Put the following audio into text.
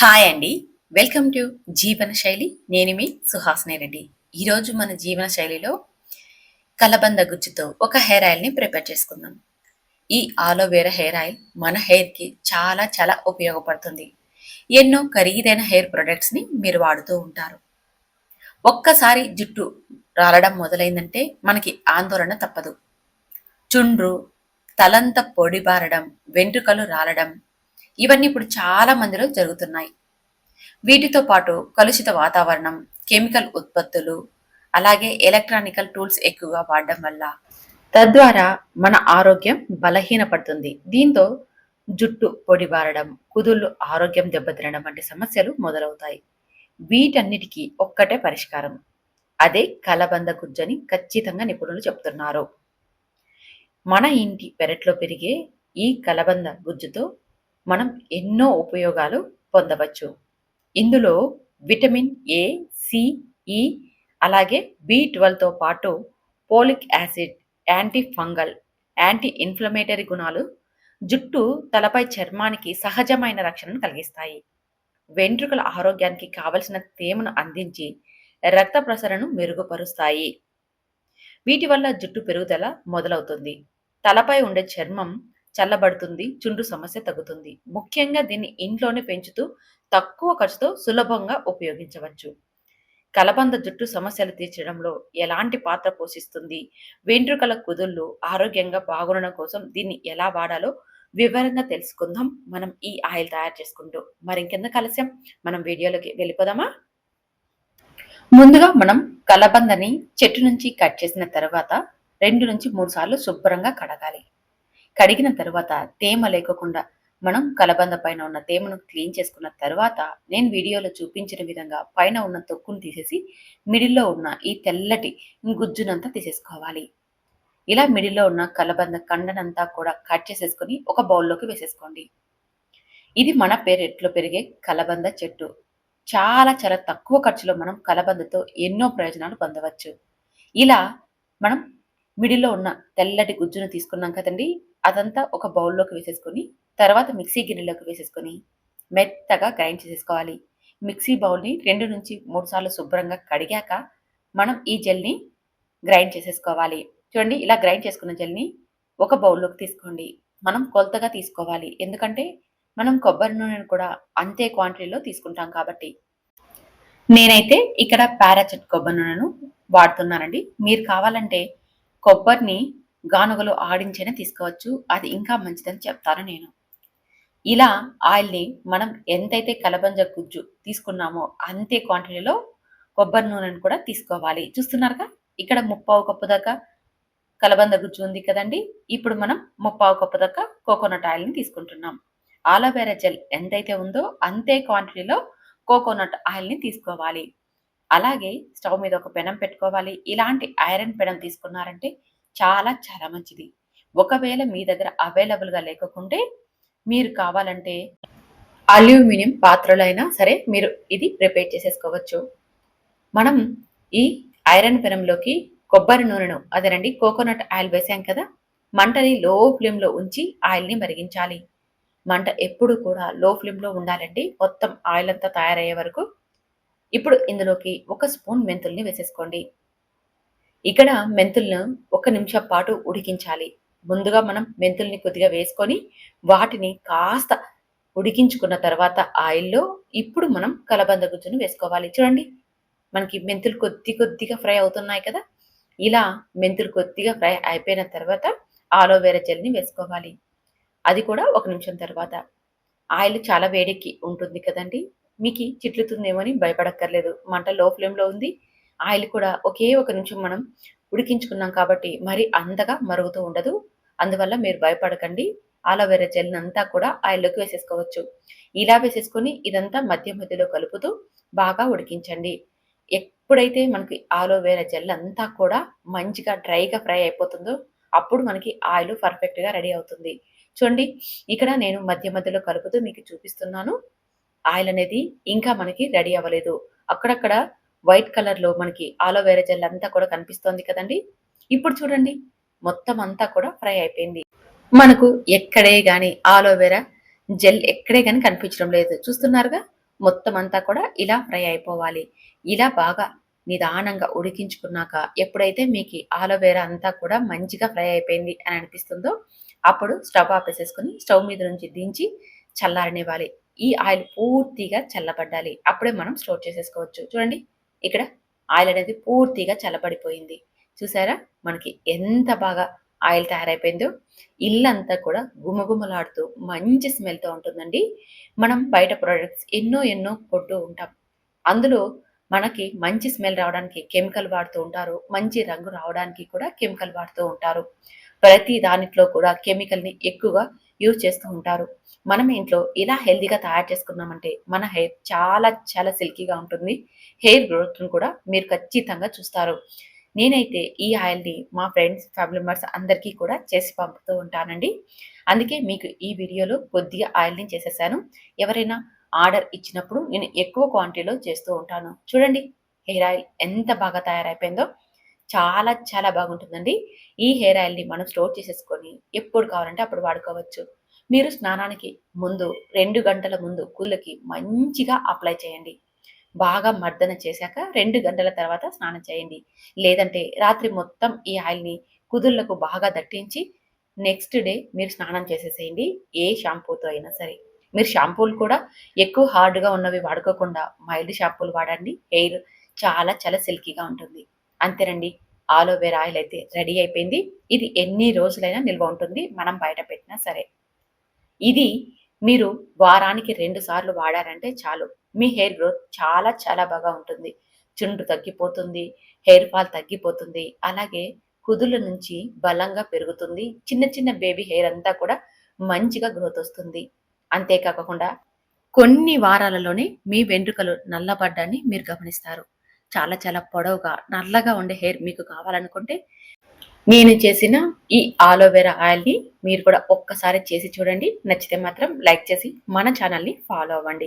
Hi అండి. Welcome to జీవన శైలి. నేను మీ సుహాసిని రెడ్డి. ఈరోజు మన జీవన శైలిలో కలబంద గుజ్జుతో ఒక హెయిర్ ఆయిల్ని ప్రిపేర్ చేసుకుందాం. ఈ ఆలోవేరా హెయిర్ ఆయిల్ మన హెయిర్కి చాలా చాలా ఉపయోగపడుతుంది. ఎన్నో ఖరీదైన హెయిర్ ప్రొడక్ట్స్ని మీరు వాడుతూ ఉంటారు. ఒక్కసారి జుట్టు రాలడం మొదలైందంటే మనకి ఆందోళన తప్పదు. చుండ్రు తలంత పొడిబారడం వెంట్రుకలు రాలడం ఇవన్నీ ఇప్పుడు చాలా మందిలో జరుగుతున్నాయి. వీటితో పాటు కలుషిత వాతావరణం కెమికల్ ఉత్పత్తులు అలాగే ఎలక్ట్రానికల్ టూల్స్ ఎక్కువగా వాడడం వల్ల తద్వారా మన ఆరోగ్యం బలహీనపడుతుంది. దీంతో జుట్టు పొడిబారడం కుదుళ్ళు ఆరోగ్యం దెబ్బతినడం వంటి సమస్యలు మొదలవుతాయి. వీటన్నిటికీ ఒక్కటే పరిష్కారం. అదే కలబంద గుజ్జని ఖచ్చితంగా నిపుణులు చెప్తున్నారు. మన ఇంటి పెరట్లో పెరిగే ఈ కలబంద గుజ్జుతో మనం ఎన్నో ఉపయోగాలు పొందవచ్చు. ఇందులో విటమిన్ ఏ సిఈ ఈ అలాగే బి ట్వెల్వ్తో పాటు folic acid antifungal anti inflammatory గుణాలు జుట్టు తలపై చర్మానికి సహజమైన రక్షణను కలిగిస్తాయి. వెంట్రుకల ఆరోగ్యానికి కావలసిన తేమను అందించి రక్త ప్రసరణను మెరుగుపరుస్తాయి. వీటి వల్ల జుట్టు పెరుగుదల మొదలవుతుంది. తలపై ఉండే చర్మం చల్లబడుతుంది చుండ్రు సమస్య తగ్గుతుంది. ముఖ్యంగా దీన్ని ఇంట్లోనే పెంచుతూ తక్కువ ఖర్చుతో సులభంగా ఉపయోగించవచ్చు. కలబంద జుట్టు సమస్యలు తీర్చడంలో ఎలాంటి పాత్ర పోషిస్తుంది? వెంట్రుకల కుదుళ్ళు ఆరోగ్యంగా బాగుండడం కోసం దీన్ని ఎలా వాడాలో వివరంగా తెలుసుకుందాం. మనం ఈ ఆయిల్ తయారు చేసుకుంటూ మరి ఇంకెందుకు మనం వీడియోలోకి వెళ్ళిపోదామా? ముందుగా మనం కలబందని చెట్టు నుంచి కట్ చేసిన తర్వాత రెండు నుంచి మూడు సార్లు శుభ్రంగా కడగాలి. కడిగిన తర్వాత తేమ లేకుండా మనం కలబంద పైన ఉన్న తేమను క్లీన్ చేసుకున్న తర్వాత నేను వీడియోలో చూపించిన విధంగా పైన ఉన్న తొక్కును తీసేసి మిడిల్లో ఉన్న ఈ తెల్లటి గుజ్జునంతా తీసేసుకోవాలి. ఇలా మిడిల్లో ఉన్న కలబంద కండనంతా కూడా కట్ చేసేసుకొని ఒక బౌల్లోకి వేసేసుకోండి. ఇది మన పెరట్లో పెరిగే కలబంద చెట్టు. చాలా చాలా తక్కువ ఖర్చులో మనం కలబందతో ఎన్నో ప్రయోజనాలు పొందవచ్చు. ఇలా మనం మిడిల్లో ఉన్న తెల్లటి గుజ్జును తీసుకున్నాం కదండి అదంతా ఒక బౌల్లోకి వేసేసుకొని తర్వాత మిక్సీ గిన్నెలోకి వేసేసుకొని మెత్తగా గ్రైండ్ చేసేసుకోవాలి. మిక్సీ బౌల్ని రెండు నుంచి మూడు సార్లు శుభ్రంగా కడిగాక మనం ఈ జెల్ని గ్రైండ్ చేసేసుకోవాలి. చూడండి ఇలా గ్రైండ్ చేసుకున్న జెల్ని ఒక బౌల్లోకి తీసుకోండి. మనం కొలతగా తీసుకోవాలి. ఎందుకంటే మనం కొబ్బరి నూనెను కూడా అంతే క్వాంటిటీలో తీసుకుంటాం కాబట్టి. నేనైతే ఇక్కడ పారాచెట్ కొబ్బరి నూనెను వాడుతున్నానండి. మీరు కావాలంటే కొబ్బరిని గానుగలు ఆడించైనా తీసుకోవచ్చు. అది ఇంకా మంచిదని చెప్తాను నేను. ఇలా ఆయిల్ని మనం ఎంతైతే కలబంజ గుజ్జు తీసుకున్నామో అంతే క్వాంటిటీలో కొబ్బరి నూనెను కూడా తీసుకోవాలి. చూస్తున్నారుగా? ఇక్కడ ముప్పావు కప్పు దాకా కలబంద గుజ్జు ఉంది కదండి. ఇప్పుడు మనం ముప్పావు కప్పు దాకా కోకోనట్ ఆయిల్ని తీసుకుంటున్నాం. ఆలోవేరా జెల్ ఎంతైతే ఉందో అంతే క్వాంటిటీలో కోకోనట్ ఆయిల్ని తీసుకోవాలి. అలాగే స్టవ్ మీద ఒక పెనం పెట్టుకోవాలి. ఇలాంటి ఐరన్ పెనం తీసుకున్నారంటే చాలా చాలా మంచిది. ఒకవేళ మీ దగ్గర అవైలబుల్గా లేకుంటే మీరు కావాలంటే అల్యూమినియం పాత్రలైనా అయినా సరే మీరు ఇది ప్రిపేర్ చేసేసుకోవచ్చు. మనం ఈ ఐరన్ పెనంలోకి కొబ్బరి నూనెను అదేనండి కోకోనట్ ఆయిల్ వేసాం కదా మంటని లో ఫ్లేమ్లో ఉంచి ఆయిల్ని మరిగించాలి. మంట ఎప్పుడు కూడా లో ఫ్లేమ్లో ఉండాలండి మొత్తం ఆయిల్ అంతా తయారయ్యే వరకు ఇప్పుడు ఇందులోకి ఒక స్పూన్ మెంతుల్ని వేసేసుకోండి. ఇక్కడ మెంతులను ఒక నిమిషం పాటు ఉడికించాలి. ముందుగా మనం మెంతుల్ని కొద్దిగా వేసుకొని వాటిని కాస్త ఉడికించుకున్న తర్వాత ఆయిల్లో ఇప్పుడు మనం కలబంద గుజ్జును వేసుకోవాలి. చూడండి మనకి మెంతులు కొద్ది కొద్దిగా ఫ్రై అవుతున్నాయి కదా? ఇలా మెంతులు కొద్దిగా ఫ్రై అయిపోయిన తర్వాత ఆలోవేరా జెల్ని వేసుకోవాలి. అది కూడా ఒక నిమిషం తర్వాత. ఆయిల్ చాలా వేడికి ఉంటుంది కదండి? మీకు చిట్లుతుందేమో అని భయపడక్కర్లేదు. మంట లో ఫ్లేమ్లో ఉంది. ఆయిల్ కూడా ఒకే ఒక నిమిషం మనం ఉడికించుకున్నాం కాబట్టి మరి అంతగా మరుగుతూ ఉండదు. అందువల్ల మీరు భయపడకండి. ఆలోవేరా జెల్ అంతా కూడా ఆయిల్లోకి వేసేసుకోవచ్చు. ఇలా వేసేసుకొని ఇదంతా మధ్య మధ్యలో కలుపుతూ బాగా ఉడికించండి. ఎప్పుడైతే మనకి ఆలోవేరా జెల్ అంతా కూడా మంచిగా డ్రైగా ఫ్రై అయిపోతుందో అప్పుడు మనకి ఆయిల్ పర్ఫెక్ట్గా రెడీ అవుతుంది. చూడండి ఇక్కడ నేను మధ్య మధ్యలో కలుపుతూ మీకు చూపిస్తున్నాను. ఆయిల్ అనేది ఇంకా మనకి రెడీ అవ్వలేదు. అక్కడక్కడ వైట్ కలర్లో మనకి ఆలోవేరా జెల్ అంతా కూడా కనిపిస్తోంది కదండి. ఇప్పుడు చూడండి మొత్తం అంతా కూడా ఫ్రై అయిపోయింది. మనకు ఎక్కడే కానీ ఆలోవేరా జెల్ ఎక్కడే కానీ కనిపించడం లేదు. చూస్తున్నారుగా మొత్తం అంతా కూడా ఇలా ఫ్రై అయిపోవాలి. ఇలా బాగా నిదానంగా ఉడికించుకున్నాక ఎప్పుడైతే మీకు ఆలోవేరా అంతా కూడా మంచిగా ఫ్రై అయిపోయింది అని అనిపిస్తుందో అప్పుడు స్టవ్ ఆపేసేసుకుని స్టవ్ మీద నుంచి దించి చల్లారనివ్వాలి. ఈ ఆయిల్ పూర్తిగా చల్లబడ్డాలి. అప్పుడే మనం స్టోర్ చేసేసుకోవచ్చు. చూడండి ఇక్కడ ఆయిల్ అనేది పూర్తిగా చల్లబడిపోయింది. చూసారా? మనకి ఎంత బాగా ఆయిల్ తయారైపోయిందో. ఇల్లంతా కూడా గుమగుమలాడుతూ మంచి స్మెల్తో ఉంటుందండి. మనం బయట ప్రోడక్ట్స్ ఎన్నో ఎన్నో కొట్టు ఉంటాం. అందులో మనకి మంచి స్మెల్ రావడానికి కెమికల్ వాడుతూ ఉంటారు. మంచి రంగు రావడానికి కూడా కెమికల్ వాడుతూ ఉంటారు. ప్రతి దానిట్లో కూడా కెమికల్ని ఎక్కువగా యూజ్ చేస్తూ ఉంటారు. మనం ఇంట్లో ఇలా హెల్తీగా తయారు చేసుకున్నామంటే మన హెయిర్ చాలా చాలా సిల్కీగా ఉంటుంది. హెయిర్ గ్రోత్ను కూడా మీరు ఖచ్చితంగా చూస్తారు. నేనైతే ఈ ఆయిల్ని మా ఫ్రెండ్స్ ఫ్యామిలీ మెంబర్స్ అందరికీ కూడా చేసి పంపుతూ ఉంటానండి. అందుకే మీకు ఈ వీడియోలో కొద్దిగా ఆయిల్ని చేసేసాను. ఎవరైనా ఆర్డర్ ఇచ్చినప్పుడు నేను ఎక్కువ క్వాంటిటీలో చేస్తూ ఉంటాను. చూడండి హెయిర్ ఆయిల్ ఎంత బాగా తయారైపోయిందో. చాలా చాలా బాగుంటుందండి. ఈ హెయిర్ ఆయిల్ని మనం స్టోర్ చేసేసుకొని ఎప్పుడు కావాలంటే అప్పుడు వాడుకోవచ్చు. మీరు స్నానానికి ముందు రెండు గంటల ముందు కూళ్ళకి మంచిగా అప్లై చేయండి. బాగా మర్దన చేశాక రెండు గంటల తర్వాత స్నానం చేయండి. లేదంటే రాత్రి మొత్తం ఈ ఆయిల్ని కుదుళ్ళకు బాగా దట్టించి నెక్స్ట్ డే మీరు స్నానం చేసేసేయండి. ఏ షాంపూతో అయినా సరే. మీరు షాంపూలు కూడా ఎక్కువ హార్డ్గా ఉన్నవి వాడుకోకుండా మైల్డ్ షాంపూలు వాడండి. హెయిర్ చాలా చాలా సిల్కీగా ఉంటుంది. అంతేనండి ఆలోవేరా ఆయిల్ అయితే రెడీ అయిపోయింది. ఇది ఎన్ని రోజులైనా నిల్వ ఉంటుంది. మనం బయట పెట్టినా సరే. ఇది మీరు వారానికి రెండు సార్లు వాడారంటే చాలు. మీ హెయిర్ గ్రోత్ చాలా చాలా బాగా ఉంటుంది. చుండ్రు తగ్గిపోతుంది హెయిర్ ఫాల్ తగ్గిపోతుంది. అలాగే కుదుల నుంచి బలంగా పెరుగుతుంది. చిన్న చిన్న బేబీ హెయిర్ అంతా కూడా మంచిగా గ్రోత్ వస్తుంది. అంతేకాకుండా కొన్ని వారాలలోనే మీ వెంట్రుకలు నల్లబడ్డాన్ని మీరు గమనిస్తారు. చాలా చాలా పొడవుగా నల్లగా ఉండే హెయిర్ మీకు కావాలనుకుంటే నేను చేసిన ఈ ఆలోవెరా ఆయిల్ని మీరు కూడా ఒక్కసారి చేసి చూడండి. నచ్చితే మాత్రం లైక్ చేసి మన ఛానల్ని ఫాలో అవ్వండి.